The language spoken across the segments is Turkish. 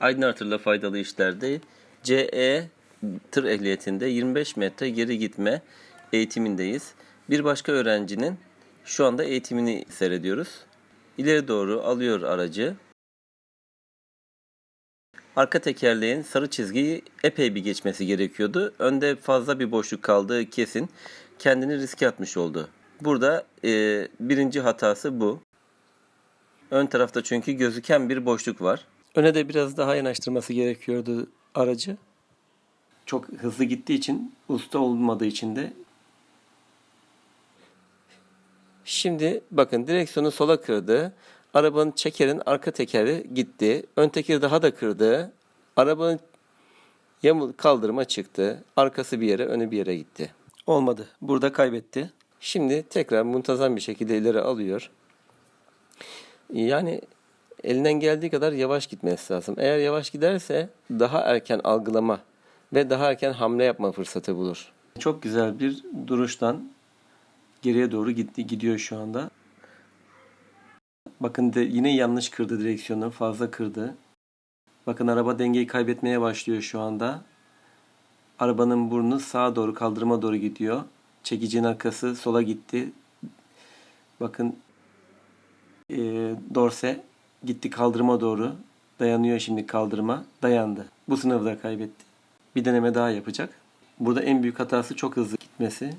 Aydın Artır'la faydalı işlerde CE tır ehliyetinde 25 metre geri gitme eğitimindeyiz. Bir başka öğrencinin şu anda eğitimini seyrediyoruz. İleri doğru alıyor aracı. Arka tekerleğin sarı çizgiyi epey bir geçmesi gerekiyordu. Önde fazla bir boşluk kaldığı kesin. Kendini riske atmış oldu. Burada e, birinci hatası bu. Ön tarafta çünkü gözüken bir boşluk var. Öne de biraz daha yanaştırması gerekiyordu aracı. Çok hızlı gittiği için, usta olmadığı için de Şimdi bakın direksiyonu sola kırdı. Arabanın çekerin arka tekeri gitti. Ön tekeri daha da kırdı. Arabanın yamul kaldırıma çıktı. Arkası bir yere, önü bir yere gitti. Olmadı. Burada kaybetti. Şimdi tekrar muntazam bir şekilde ileri alıyor. Yani elinden geldiği kadar yavaş gitmesi lazım. Eğer yavaş giderse daha erken algılama ve daha erken hamle yapma fırsatı bulur. Çok güzel bir duruştan geriye doğru gitti gidiyor şu anda. Bakın de yine yanlış kırdı direksiyonu, fazla kırdı. Bakın araba dengeyi kaybetmeye başlıyor şu anda. Arabanın burnu sağa doğru kaldırıma doğru gidiyor. Çekicinin arkası sola gitti. Bakın e, dorse gitti kaldırıma doğru. Dayanıyor şimdi kaldırıma. Dayandı. Bu sınavda kaybetti. Bir deneme daha yapacak. Burada en büyük hatası çok hızlı gitmesi.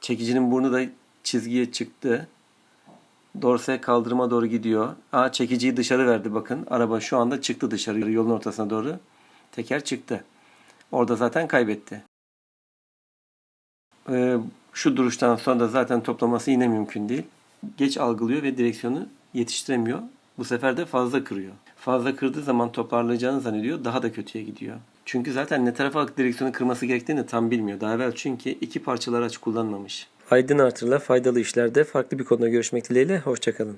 Çekicinin burnu da çizgiye çıktı. Dorse kaldırıma doğru gidiyor. Aa çekiciyi dışarı verdi bakın. Araba şu anda çıktı dışarı yolun ortasına doğru. Teker çıktı. Orada zaten kaybetti. Ee, şu duruştan sonra da zaten toplaması yine mümkün değil. Geç algılıyor ve direksiyonu yetiştiremiyor. Bu sefer de fazla kırıyor. Fazla kırdığı zaman toparlayacağını zannediyor. Daha da kötüye gidiyor. Çünkü zaten ne tarafa direksiyonu kırması gerektiğini tam bilmiyor. Daha evvel çünkü iki parçalı araç kullanmamış. Aydın Artır'la faydalı işlerde farklı bir konuda görüşmek dileğiyle. Hoşçakalın.